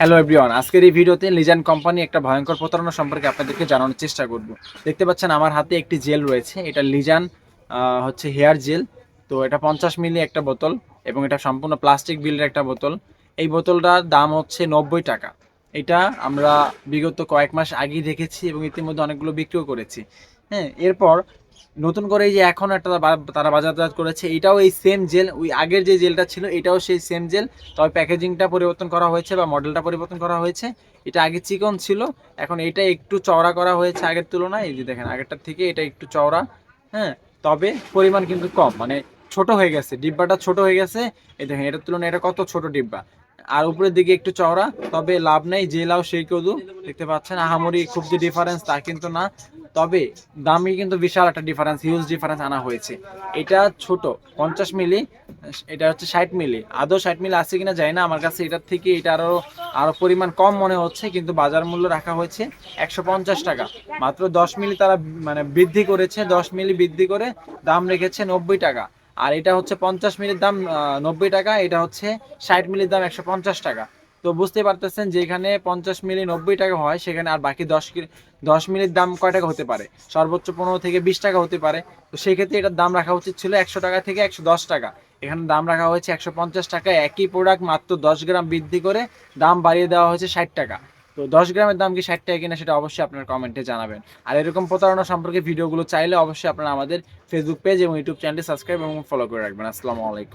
Hello everyone আজকের এই ভিডিওতে লিজান কোম্পানি একটা ভয়ঙ্কর প্রতারণা সম্পর্কে আপনাদেরকে জানানোর চেষ্টা করব। দেখতে পাচ্ছেন আমার হাতে একটি জেল রয়েছে, এটা লিজান হচ্ছে হেয়ার জেল। তো এটা পঞ্চাশ মিলি একটা বোতল এবং এটা সম্পূর্ণ প্লাস্টিক বিলের একটা বোতল। এই বোতলটার দাম হচ্ছে নব্বই টাকা। এটা আমরা বিগত কয়েক মাস আগেই দেখেছি এবং ইতিমধ্যে অনেকগুলো বিক্রিও করেছি। হ্যাঁ এরপর নতুন করে এই যে এখন একটা তারা বাজারজাত করেছে, এটাও এই সেম জেল ওই আগের যে জেলটা ছিল, এটাও সেই সেম জেল তবে প্যাকেজিংটা পরিবর্তন করা হয়েছে বা মডেলটা পরিবর্তন করা হয়েছে। এটা আগে চিকন ছিল, এখন এটা একটু চওড়া করা হয়েছে আগের তুলনায়, এই যে দেখেন আগেরটার থেকে এটা একটু চওড়া হ্যাঁ তবে পরিমাণ কিন্তু কম মানে ছোট হয়ে গেছে, ডিব্বাটা ছোট হয়ে গেছে, এই দেখেন এটার তুলনায় এটা কত ছোট ডিব্বা। আর উপরের দিকে একটু চওড়া, তবে লাভ নেই, যে লাও সেই কদু, দেখতে পাচ্ছেন, আহামরি খুব যে ডিফারেন্স তা কিন্তু না। তবে দামে কিন্তু বিশাল একটা ডিফারেন্স হিউজ ডিফারেন্স আনা হয়েছে। এটা ছোট, পঞ্চাশ মিলি, এটা হচ্ছে ষাট মিলি। আদৌ ষাট মিলি আছে কিনা যায় না, আমার কাছে এটার থেকে এটা আরও আরও পরিমাণ কম মনে হচ্ছে, কিন্তু বাজার মূল্য রাখা হয়েছে একশো পঞ্চাশ টাকা। মাত্র দশ মিলি তারা মানে বৃদ্ধি করেছে, দশ মিলি বৃদ্ধি করে দাম রেখেছে নব্বই টাকা। আর এটা হচ্ছে পঞ্চাশ মিলির দাম নব্বই টাকা, এটা হচ্ছে ষাট মিলির দাম একশো পঞ্চাশ টাকা। তো বুঝতে পারতেছেন যেখানে পঞ্চাশ মিলি নব্বই টাকা হয়, সেখানে আর বাকি দশ দশ মিলির দাম কয় টাকা হতে পারে? সর্বোচ্চ পনেরো থেকে বিশ টাকা হতে পারে। তো সেই ক্ষেত্রে এটার দাম রাখা উচিত ছিল একশো টাকা থেকে একশো দশ টাকা। এখানে দাম রাখা হয়েছে একশো পঞ্চাশ টাকা। একই প্রোডাক্ট মাত্র দশ গ্রাম বৃদ্ধি করে দাম বাড়িয়ে দেওয়া হয়েছে ষাট টাকা। তো দশ গ্রামের দাম কি ষাট টাকা কিনা সেটা অবশ্যই আপনার কমেন্টে জানাবেন। আর এরকম প্রতারণা সম্পর্কে ভিডিওগুলো চাইলে অবশ্যই আপনারা আমাদের ফেসবুক পেজ এবং ইউটিউব চ্যানেলটি সাবস্ক্রাইব এবং ফলো করে রাখবেন। আসসালামু আলাইকুম।